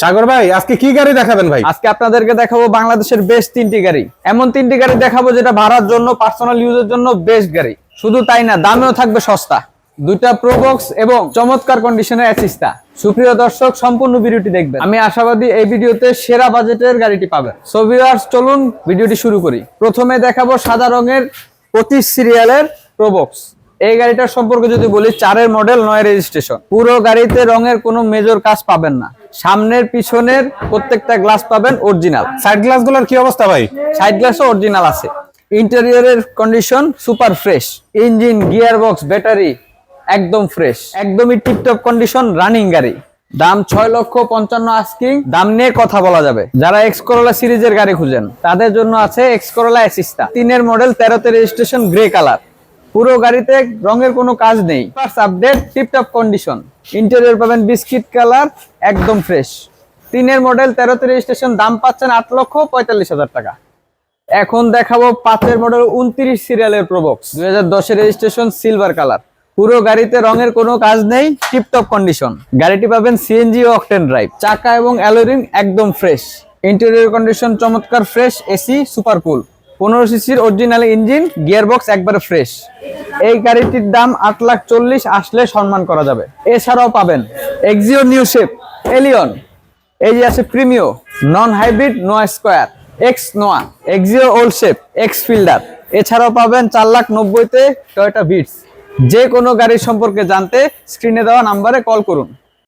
সাগর ভাই, আজকে কি গাড়ি দেখাবেন ভাই? আজকে আপনাদেরকে দেখাবো বাংলাদেশের বেস্ট তিনটি গাড়ি। এমন তিনটি গাড়ি দেখাবো যেটা ভাড়ার জন্য পার্সোনাল ইউজের জন্য বেস্ট গাড়ি। শুধু তাই না, দামেও থাকবে সস্তা। দুইটা প্রোবক্স এবং চমৎকার কন্ডিশনের অ্যাসিস্টা সুপ্রিয় দর্শক, সম্পূর্ণ ভিডিওটি দেখবেন। আমি আশাবাদী এই ভিডিওতে সেরা বাজেটের গাড়িটি পাবেন। সো ভিউয়ার্স চলুন ভিডিওটি শুরু করি। প্রথমে দেখাবো সাদা রঙের পঁচিশ সিরিয়ালের প্রোবক্স এই গাড়িটার সম্পর্কে যদি বলি চারের মডেল নয় রেজিস্ট্রেশন পুরো গাড়িতে রঙের কোনো মেজর কাজ পাবেন না। সামনের পিছনের প্রত্যেকটা গ্লাস পাবেন অরিজিনাল সাইড গ্লাসগুলোর কি অবস্থা ভাই? সাইড গ্লাসও অরিজিনাল আছে। ইন্টেরিয়রের condition super fresh engine gear box battery একদম ফ্রেশ একদমই টিপটপ কন্ডিশন রানিং গাড়ি। দাম ছয় লক্ষ পঞ্চান্ন আস্কিং দাম নিয়ে কথা বলা যাবে। যারা এক্স করোলা সিরিজের গাড়ি খুঁজেন তাদের জন্য আছে এক্স করোলা অ্যাসিস্টা তিনের মডেল তেরোতে রেজিস্ট্রেশন গ্রে কালার পুরো গাড়িতে রঙের কোনো কাজ নেই। First update tiptop condition interior পাবেন বিস্কিট কালার, একদম ফ্রেশ তিনের মডেল তেরোতে রেজিস্ট্রেশন দাম পাচ্ছেন আট লক্ষ পঁয়তাল্লিশ হাজার টাকা। এখন দেখাবো পাঁচের মডেল উনত্রিশ সিরিয়ালের প্রবক্স দুই হাজার রেজিস্ট্রেশন সিলভার কালার পুরো গাড়িতে রঙের কোনো কাজ নেই টিপটপ কন্ডিশন গাড়িটি পাবেন সিএনজি অকটেন ড্রাইভ চাকা এবং অ্যালোরিং একদম ফ্রেশ ইন্টেরিয়র কন্ডিশন চমৎকার ফ্রেশ এসি সুপার কুল পনেরো সিসির অরিজিনাল ইঞ্জিন গিয়ারবক্স একবারে ফ্রেশ এই গাড়িটির দাম আট লাখ চল্লিশ আসলে সম্মান করা যাবে। এছাড়াও পাবেন এক্সিও নিউ শেপ এলিয়ন এই যে আছে Premio non hybrid Noah square X Noah Axio old shape X Fielder এছাড়াও পাবেন চার লাখ নব্বইতে টয়োটা বিটস যে কোনো গাড়ির সম্পর্কে জানতে স্ক্রিনে দেওয়া নাম্বারে কল করুন।